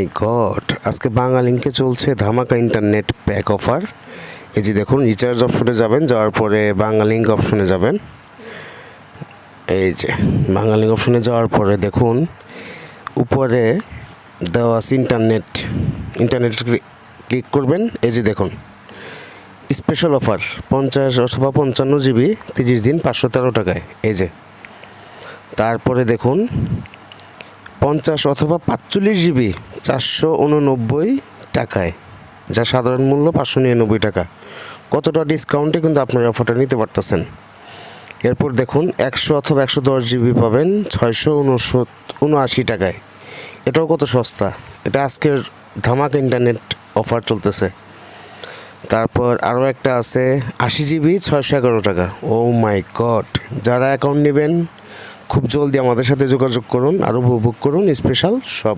এই গড আজকে বাঙালিংকে চলছে ধামাকা ইন্টারনেট প্যাক অফার এই যে দেখুন রিচার্জ অপশনে যাবেন, যাওয়ার পরে বাঙালিঙ্ক অপশনে যাবেন। এই যে বাঙালিঙ্ক অপশনে যাওয়ার পরে দেখুন, উপরে দেওয়া আছে ইন্টারনেট ইন্টারনেট ক্লিক করবেন। এই যে দেখুন স্পেশাল অফার পঞ্চাশ অথবা পঞ্চান্ন জিবি তিরিশ দিন পাঁচশো তেরো টাকায়। এই যে, তারপরে দেখুন পঞ্চাশ অথবা পাঁচচল্লিশ জিবি চারশো উননব্বই টাকায়, যা সাধারণ মূল্য পাঁচশো নিরানব্বই টাকা। কতটা ডিসকাউন্টে কিন্তু আপনার অফারটা নিতে পারতেছেন। এরপর দেখুন, একশো অথবা একশো দশ জিবি পাবেন ছয়শো উনসত উনআশি টাকায়। এটাও কত সস্তা। এটা আজকের ধামাক ইন্টারনেট অফার চলতেছে। তারপর আরও একটা আছে, আশি জিবি ছয়শো এগারো টাকা। ও মাই গড যারা অ্যাকাউন্ট নেবেন খুব জলদি আমাদের সাথে যোগাযোগ করুন আর উপভোগ করুন স্পেশাল সব